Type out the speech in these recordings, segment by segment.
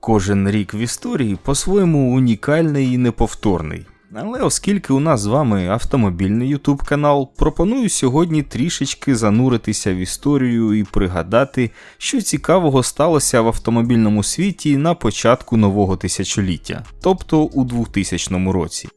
Кожен рік в історії по-своєму унікальний і неповторний. Але оскільки у нас з вами автомобільний YouTube канал, пропоную сьогодні трішечки зануритися в історію і пригадати, що цікавого сталося в автомобільному світі на початку нового тисячоліття, тобто у 2000 році.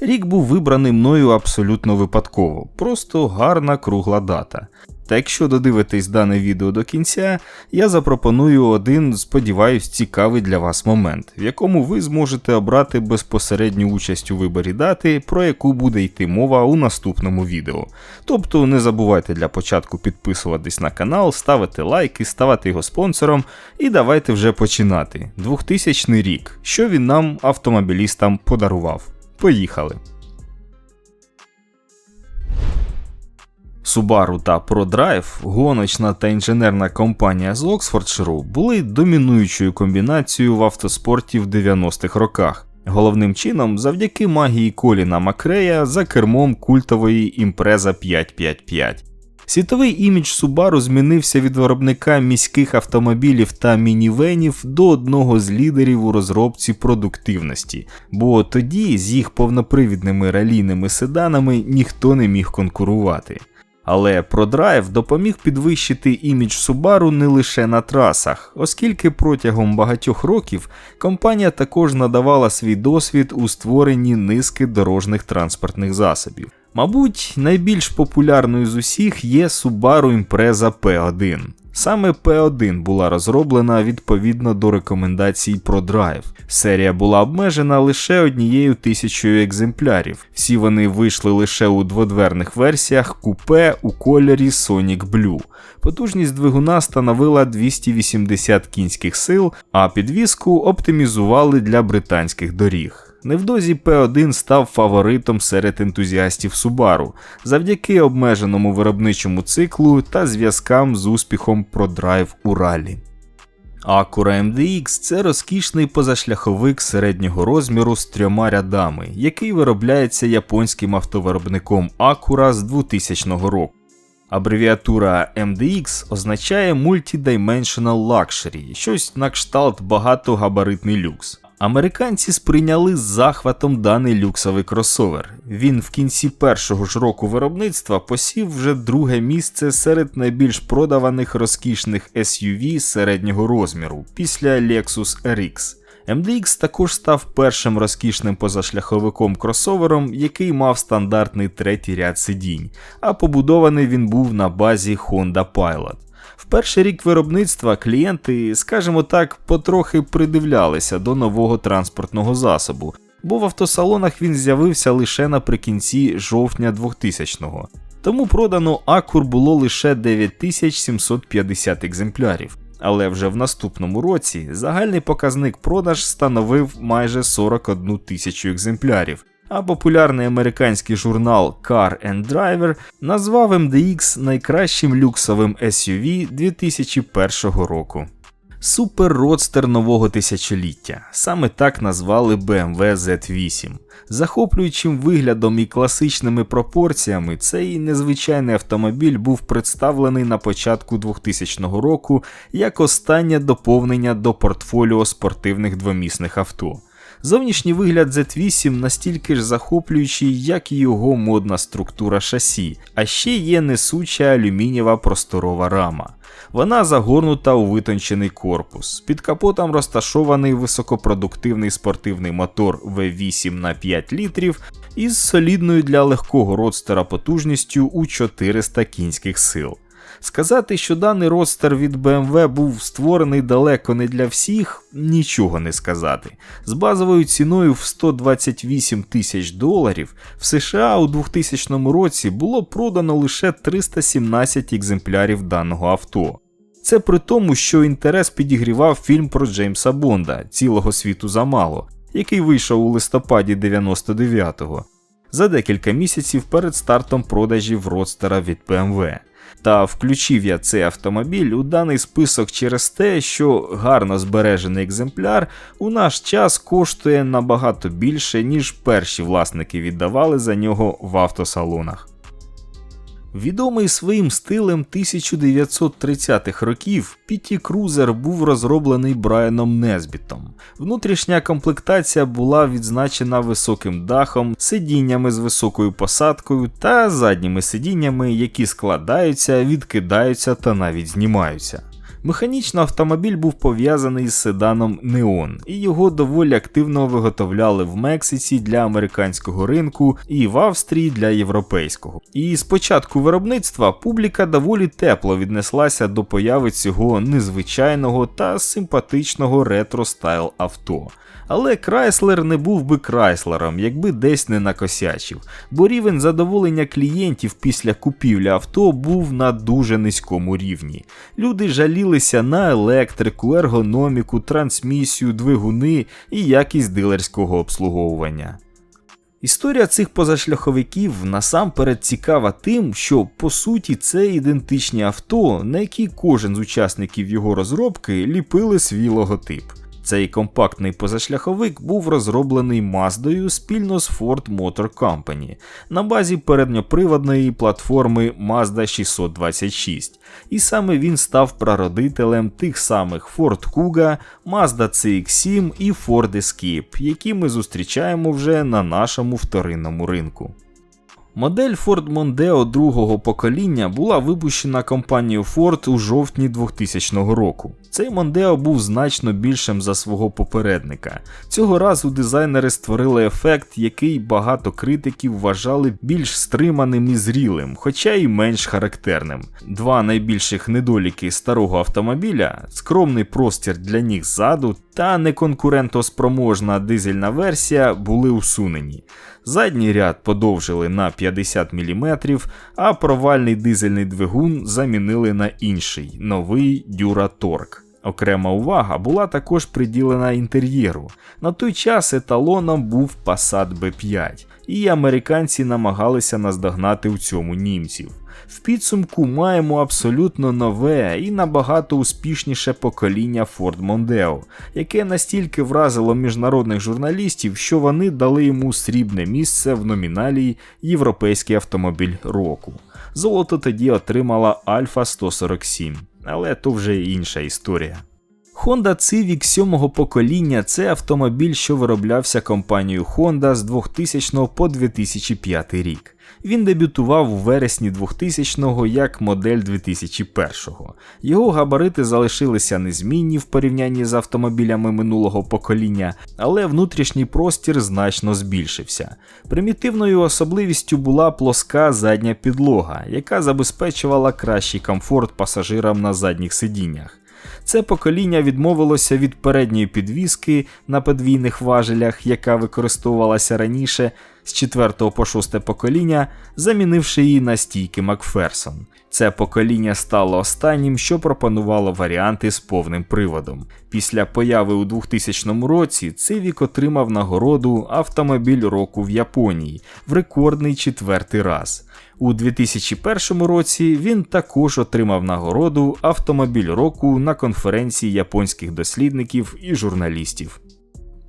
Рік був вибраний мною абсолютно випадково, просто гарна кругла дата. Та якщо додивитесь дане відео до кінця, я запропоную один, сподіваюсь, цікавий для вас момент, в якому ви зможете обрати безпосередню участь у виборі дати, про яку буде йти мова у наступному відео. Тобто не забувайте для початку підписуватись на канал, ставити лайки, ставати його спонсором, і давайте вже починати. 2000 рік, що він нам, автомобілістам, подарував. Поїхали! Subaru та ProDrive, гоночна та інженерна компанія з Оксфордширу, були домінуючою комбінацією в автоспорті в 90-х роках. Головним чином завдяки магії Коліна Макрея за кермом культової імпреза 555. Світовий імідж Subaru змінився від виробника міських автомобілів та мінівенів до одного з лідерів у розробці продуктивності, бо тоді з їх повнопривідними ралійними седанами ніхто не міг конкурувати. Але ProDrive допоміг підвищити імідж Subaru не лише на трасах, оскільки протягом багатьох років компанія також надавала свій досвід у створенні низки дорожніх транспортних засобів. Мабуть, найбільш популярною з усіх є Subaru Impreza P1. Саме P1 була розроблена відповідно до рекомендацій ProDrive. Серія була обмежена лише однією тисячою екземплярів. Всі вони вийшли лише у дводверних версіях купе у кольорі Sonic Blue. Потужність двигуна становила 280 кінських сил, а підвіску оптимізували для британських доріг. Невдовзі P1 став фаворитом серед ентузіастів Subaru завдяки обмеженому виробничому циклу та зв'язкам з успіхом ProDrive у ралі. Acura MDX це розкішний позашляховик середнього розміру з трьома рядами, який виробляється японським автовиробником Acura з 2000 року. Абревіатура MDX означає Multidimensional Luxury, щось на кшталт багатогабаритний люкс. Американці сприйняли з захватом даний люксовий кросовер. Він в кінці першого ж року виробництва посів вже друге місце серед найбільш продаваних розкішних SUV середнього розміру після Lexus RX. MDX також став першим розкішним позашляховиком кросовером, який мав стандартний третій ряд сидінь, а побудований він був на базі Honda Pilot. В перший рік виробництва клієнти, скажімо так, потрохи придивлялися до нового транспортного засобу, бо в автосалонах він з'явився лише наприкінці жовтня 2000-го. Тому продано Акур було лише 9750 екземплярів. Але вже в наступному році загальний показник продаж становив майже 41 тисячу екземплярів, а популярний американський журнал Car and Driver назвав MDX найкращим люксовим SUV 2001 року. Супер родстер нового тисячоліття. Саме так назвали BMW Z8. Захоплюючим виглядом і класичними пропорціями, цей незвичайний автомобіль був представлений на початку 2000 року як останнє доповнення до портфоліо спортивних двомісних авто. Зовнішній вигляд Z8 настільки ж захоплюючий, як і його модна структура шасі, а ще є несуча алюмінієва просторова рама. Вона загорнута у витончений корпус. Під капотом розташований високопродуктивний спортивний мотор V8 на 5 літрів із солідною для легкого родстера потужністю у 400 кінських сил. Сказати, що даний родстер від BMW був створений далеко не для всіх, нічого не сказати. З базовою ціною в 128 тисяч доларів в США у 2000 році було продано лише 317 екземплярів даного авто. Це при тому, що інтерес підігрівав фільм про Джеймса Бонда цілого світу замало, який вийшов у листопаді 99-го, за декілька місяців перед стартом продажів родстера від BMW. Та включив я цей автомобіль у даний список через те, що гарно збережений екземпляр у наш час коштує набагато більше, ніж перші власники віддавали за нього в автосалонах. Відомий своїм стилем 1930-х років, Піті Крузер був розроблений Брайаном Незбітом. Внутрішня комплектація була відзначена високим дахом, сидіннями з високою посадкою та задніми сидіннями, які складаються, відкидаються та навіть знімаються. Механічно автомобіль був пов'язаний з седаном Неон, і його доволі активно виготовляли в Мексиці для американського ринку і в Австрії для європейського. І з початку виробництва публіка доволі тепло віднеслася до появи цього незвичайного та симпатичного ретро стайл авто. Але Крайслер не був би Крайслером, якби десь не накосячив, бо рівень задоволення клієнтів після купівлі авто був на дуже низькому рівні. Люди жалілися на електрику, ергономіку, трансмісію, двигуни і якість дилерського обслуговування. Історія цих позашляховиків насамперед цікава тим, що по суті це ідентичні авто, на які кожен з учасників його розробки ліпили свій логотип. Цей компактний позашляховик був розроблений Маздою спільно з Ford Motor Company на базі передньоприводної платформи Mazda 626, і саме він став прародителем тих самих Ford Kuga, Mazda CX7 і Ford Escape, які ми зустрічаємо вже на нашому вторинному ринку. Модель Ford Mondeo другого покоління була випущена компанією Ford у жовтні 2000 року. Цей Mondeo був значно більшим за свого попередника. Цього разу дизайнери створили ефект, який багато критиків вважали більш стриманим і зрілим, хоча й менш характерним. Два найбільших недоліки старого автомобіля скромний простір для ніг ззаду та неконкурентоспроможна дизельна версія були усунені. Задній ряд подовжили на 50 мм, а провальний дизельний двигун замінили на інший новий Дюраторк. Окрема увага була також приділена інтер'єру. На той час еталоном був Passat B5, і американці намагалися наздогнати у цьому німців. В підсумку маємо абсолютно нове і набагато успішніше покоління Ford Mondeo, яке настільки вразило міжнародних журналістів, що вони дали йому срібне місце в номіналії Європейський автомобіль року. Золото тоді отримала Alfa 147, але то вже інша історія. Honda Civic 7 покоління це автомобіль, що вироблявся компанією Honda з 2000 по 2005 рік. Він дебютував у вересні 2000-го як модель 2001-го. Його габарити залишилися незмінні в порівнянні з автомобілями минулого покоління, але внутрішній простір значно збільшився. Примітивною особливістю була плоска задня підлога, яка забезпечувала кращий комфорт пасажирам на задніх сидіннях. Це покоління відмовилося від передньої підвіски на подвійних важелях, яка використовувалася раніше з 4 по 6 покоління, замінивши її на стійки Макферсон. Це покоління стало останнім, що пропонувало варіанти з повним приводом. Після появи у 2000 році Civic отримав нагороду Автомобіль року в Японії в рекордний четвертий раз. У 2001 році він також отримав нагороду Автомобіль року на конференції японських дослідників і журналістів.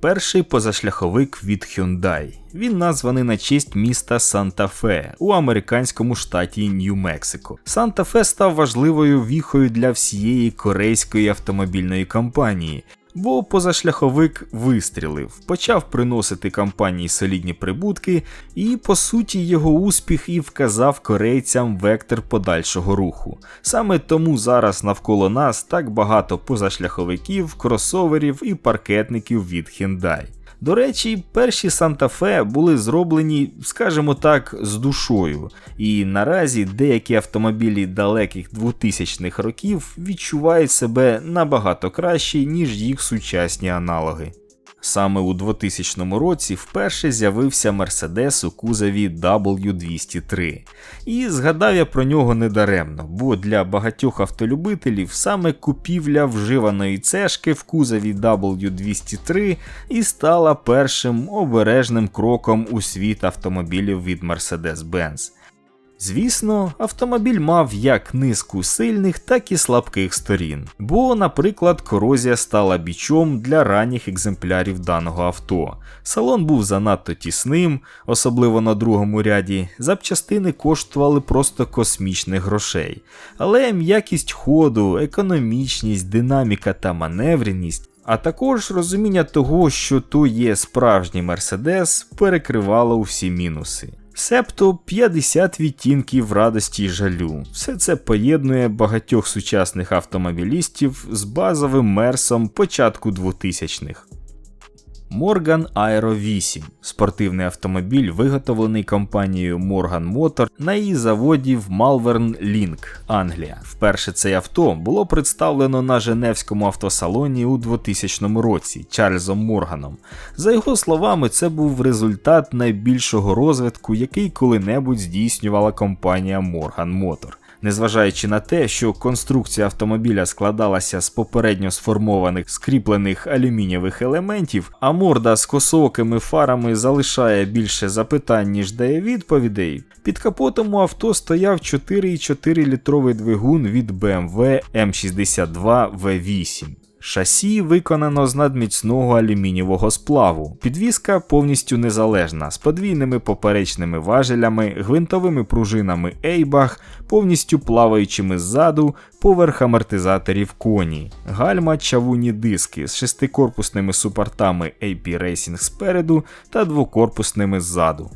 Перший позашляховик від Hyundai. Він названий на честь міста Санта-Фе у американському штаті Нью-Мексико. Санта-Фе став важливою віхою для всієї корейської автомобільної компанії. Бо позашляховик вистрілив, почав приносити компанії солідні прибутки, і по суті його успіх і вказав корейцям вектор подальшого руху. Саме тому зараз навколо нас так багато позашляховиків, кросоверів і паркетників від Hyundai. До речі, перші Санта-Фе були зроблені, скажімо так, з душою, і наразі деякі автомобілі далеких 2000-х років відчувають себе набагато краще, ніж їх сучасні аналоги. Саме у 2000 році вперше з'явився Мерседес у кузові W203. І згадав я про нього недаремно, бо для багатьох автолюбителів саме купівля вживаної цешки в кузові W203 і стала першим обережним кроком у світ автомобілів від Mercedes-Benz. Звісно, автомобіль мав як низку сильних, так і слабких сторін. Бо, наприклад, корозія стала бічом для ранніх екземплярів даного авто. Салон був занадто тісним, особливо на другому ряді. Запчастини коштували просто космічних грошей. Але м'якість ходу, економічність, динаміка та маневреність. А також розуміння того, що то є справжній Мерседес, перекривало усі мінуси. Себто 50 відтінків радості й жалю. Все це поєднує багатьох сучасних автомобілістів з базовим мерсом початку 2000-х. Morgan Aero 8 спортивний автомобіль, виготовлений компанією Morgan Motor на її заводі в Malvern Link, Англія. Вперше це авто було представлено на Женевському автосалоні у 2000 році Чарльзом Морганом. За його словами, це був результат найбільшого розвитку, який коли-небудь здійснювала компанія Morgan Motor. Незважаючи на те, що конструкція автомобіля складалася з попередньо сформованих скріплених алюмінієвих елементів, а морда з косоокими фарами залишає більше запитань, ніж дає відповідей, під капотом у авто стояв 4,4 літровий двигун від BMW M62 V8. Шасі виконано з надміцного алюмінієвого сплаву. Підвізка повністю незалежна, з подвійними поперечними важелями, гвинтовими пружинами Eibach, повністю плаваючими ззаду, поверх амортизаторів коні, гальма чавуні диски з шестикорпусними супортами AP Racing спереду та двокорпусними ззаду.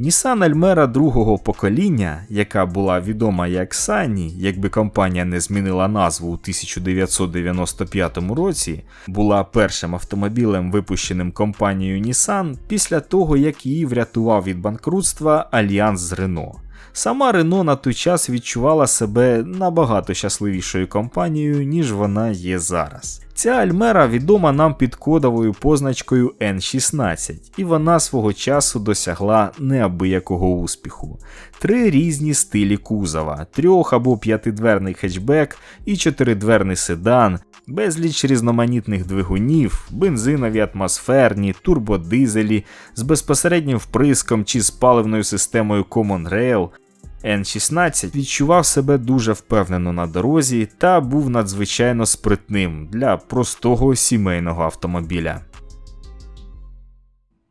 Nissan Almera другого покоління, яка була відома як Sunny, якби компанія не змінила назву у 1995 році, була першим автомобілем, випущеним компанією Nissan після того, як її врятував від банкрутства альянс з Renault. Сама Рено на той час відчувала себе набагато щасливішою компанією, ніж вона є зараз. Ця Альмера відома нам під кодовою позначкою N16, і вона свого часу досягла неабиякого успіху. Три різні стилі кузова, трьох або п'ятидверний хетчбек і чотиридверний седан, безліч різноманітних двигунів, бензинові атмосферні, турбодизелі з безпосереднім вприском чи з паливною системою Common Rail. N16 відчував себе дуже впевнено на дорозі та був надзвичайно спритним для простого сімейного автомобіля.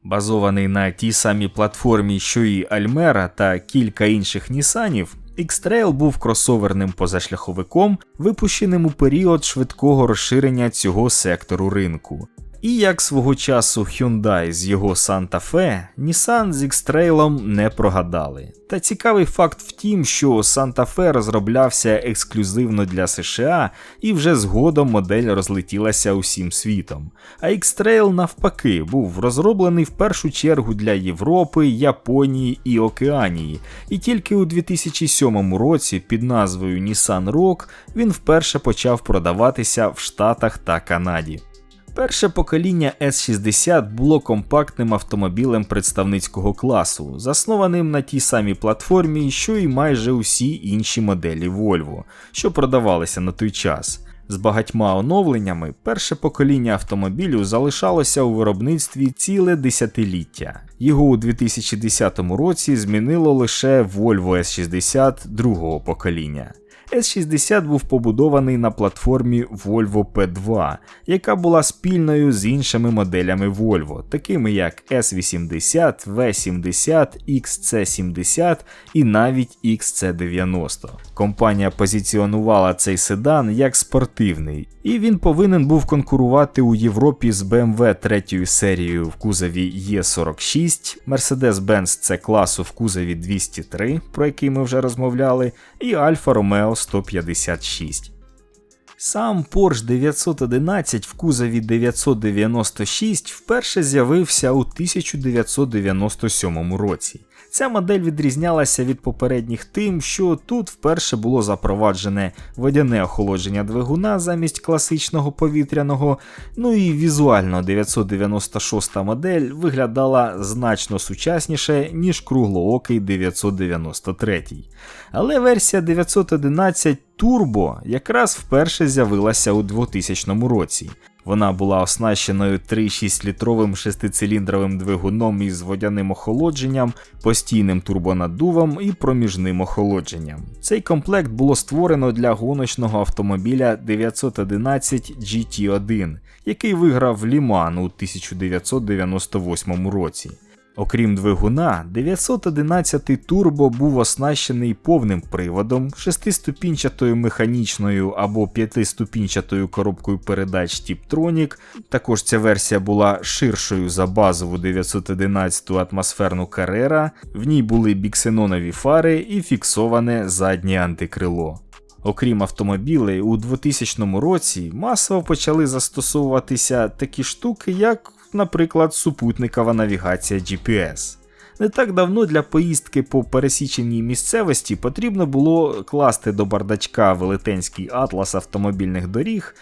Базований на тій самій платформі, що і Альмера та кілька інших Нісанів, X-Trail був кросоверним позашляховиком, випущеним у період швидкого розширення цього сектору ринку. І як свого часу Hyundai з його Santa Fe, Nissan з X-Trail не прогадали. Та цікавий факт в тім, що Santa Fe розроблявся ексклюзивно для США і вже згодом модель розлетілася усім світом. А X-Trail навпаки був розроблений в першу чергу для Європи, Японії і Океанії. І тільки у 2007 році під назвою Nissan Rock він вперше почав продаватися в Штатах та Канаді. Перше покоління S60 було компактним автомобілем представницького класу, заснованим на тій самій платформі, що і майже усі інші моделі Volvo, що продавалися на той час. З багатьма оновленнями перше покоління автомобілю залишалося у виробництві ціле десятиліття. Його у 2010 році змінило лише Volvo S60 другого покоління. S60 був побудований на платформі Volvo P2, яка була спільною з іншими моделями Volvo, такими як S80, V70, XC70 і навіть XC90. Компанія позиціонувала цей седан як спортивний, і він повинен був конкурувати у Європі з BMW 3 серією в кузові E46, Mercedes-Benz C класу в кузові 203, про який ми вже розмовляли, і Alfa Romeo 156. Сам Porsche 911 в кузові 996 вперше з'явився у 1997 році. Ця модель відрізнялася від попередніх тим, що тут вперше було запроваджене водяне охолодження двигуна замість класичного повітряного, ну і візуально 996 модель виглядала значно сучасніше, ніж круглоокий 993. Але версія 911 Turbo якраз вперше з'явилася у 2000 році. Вона була оснащеною 3,6-літровим шестициліндровим двигуном із водяним охолодженням, постійним турбонаддувом і проміжним охолодженням. Цей комплект було створено для гоночного автомобіля 911 GT1, який виграв Ліман у 1998 році. Окрім двигуна, 911 Turbo був оснащений повним приводом, шестиступінчатою механічною або п'ятиступінчатою коробкою передач Tiptronic. Також ця версія була ширшою за базову 911 атмосферну Carrera, в ній були біксенонові фари і фіксоване заднє антикрило. Окрім автомобілей, у 2000 році масово почали застосовуватися такі штуки, як, наприклад, супутникова навігація GPS. Не так давно для поїздки по пересіченій місцевості потрібно було класти до бардачка велетенський атлас автомобільних доріг.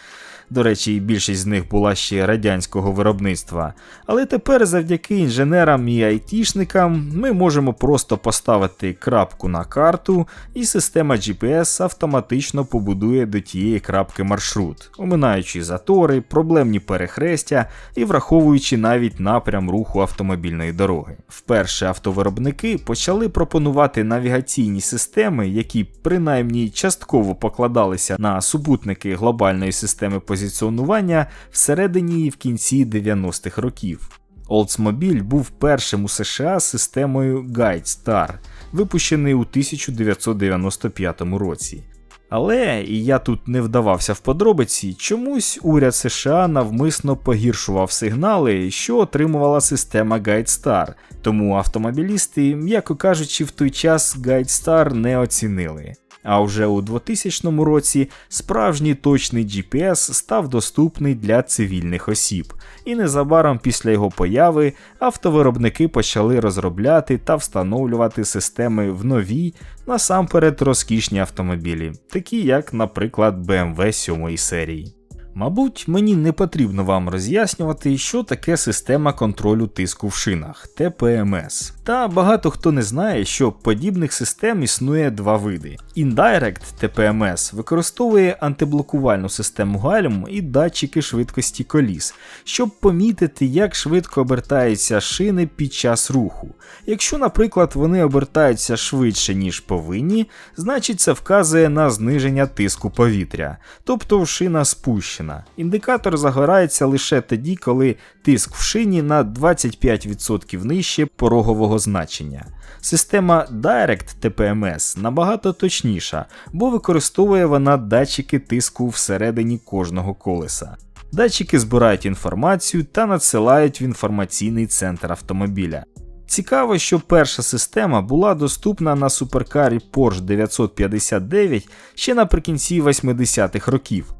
До речі, більшість з них була ще радянського виробництва. Але тепер завдяки інженерам і айтішникам ми можемо просто поставити крапку на карту, і система GPS автоматично побудує до тієї крапки маршрут, оминаючи затори, проблемні перехрестя і враховуючи навіть напрям руху автомобільної дороги. Вперше автовиробники почали пропонувати навігаційні системи, які принаймні частково покладалися на супутники глобальної системи позиціонування всередині і в кінці 90-х років. Oldsmobile був першим у США з системою Guide Star, випущений у 1995 році. Але, і я тут не вдавався в подробиці, чомусь уряд США навмисно погіршував сигнали, що отримувала система GuideStar, тому автомобілісти, м'яко кажучи, в той час GuideStar не оцінили. А вже у 2000 році справжній точний GPS став доступний для цивільних осіб, і незабаром після його появи автовиробники почали розробляти та встановлювати системи в нові, насамперед розкішні автомобілі, такі як, наприклад, BMW 7 серії. Мабуть, мені не потрібно вам роз'яснювати, що таке система контролю тиску в шинах ТПМС. Та багато хто не знає, що подібних систем існує два види. Indirect TPMS використовує антиблокувальну систему гальм і датчики швидкості коліс, щоб помітити, як швидко обертаються шини під час руху. Якщо, наприклад, вони обертаються швидше, ніж повинні, значить це вказує на зниження тиску повітря, тобто шина спущена. Індикатор загорається лише тоді, коли тиск в шині на 25% нижче порогового значення. Система Direct TPMS набагато точніша, бо використовує вона датчики тиску всередині кожного колеса. Датчики збирають інформацію та надсилають в інформаційний центр автомобіля. Цікаво, що перша система була доступна на суперкарі Porsche 959 ще наприкінці 80-х років.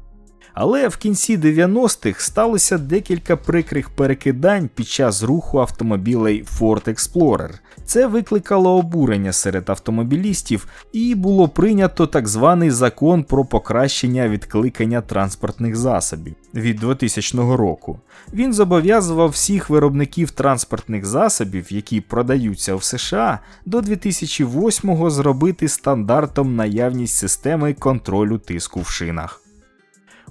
Але в кінці 90-х сталося декілька прикрих перекидань під час руху автомобілей Ford Explorer. Це викликало обурення серед автомобілістів і було прийнято так званий закон про покращення відкликання транспортних засобів від 2000 року. Він зобов'язував всіх виробників транспортних засобів, які продаються в США, до 2008 зробити стандартом наявність системи контролю тиску в шинах.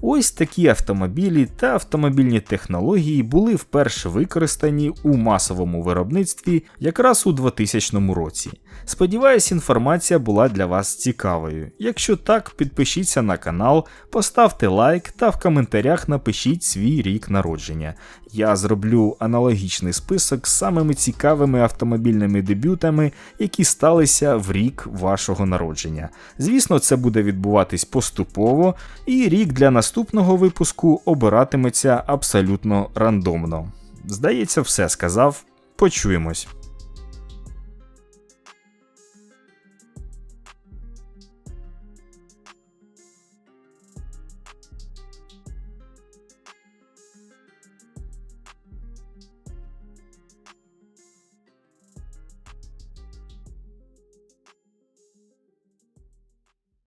Ось такі автомобілі та автомобільні технології були вперше використані у масовому виробництві якраз у 2000 році. Сподіваюсь, інформація була для вас цікавою. Якщо так, підпишіться на канал, поставте лайк та в коментарях напишіть свій рік народження. Я зроблю аналогічний список з самими цікавими автомобільними дебютами, які сталися в рік вашого народження. Звісно, це буде відбуватись поступово, і рік для наступного випуску обиратиметься абсолютно рандомно. Здається, все сказав. Почуємось.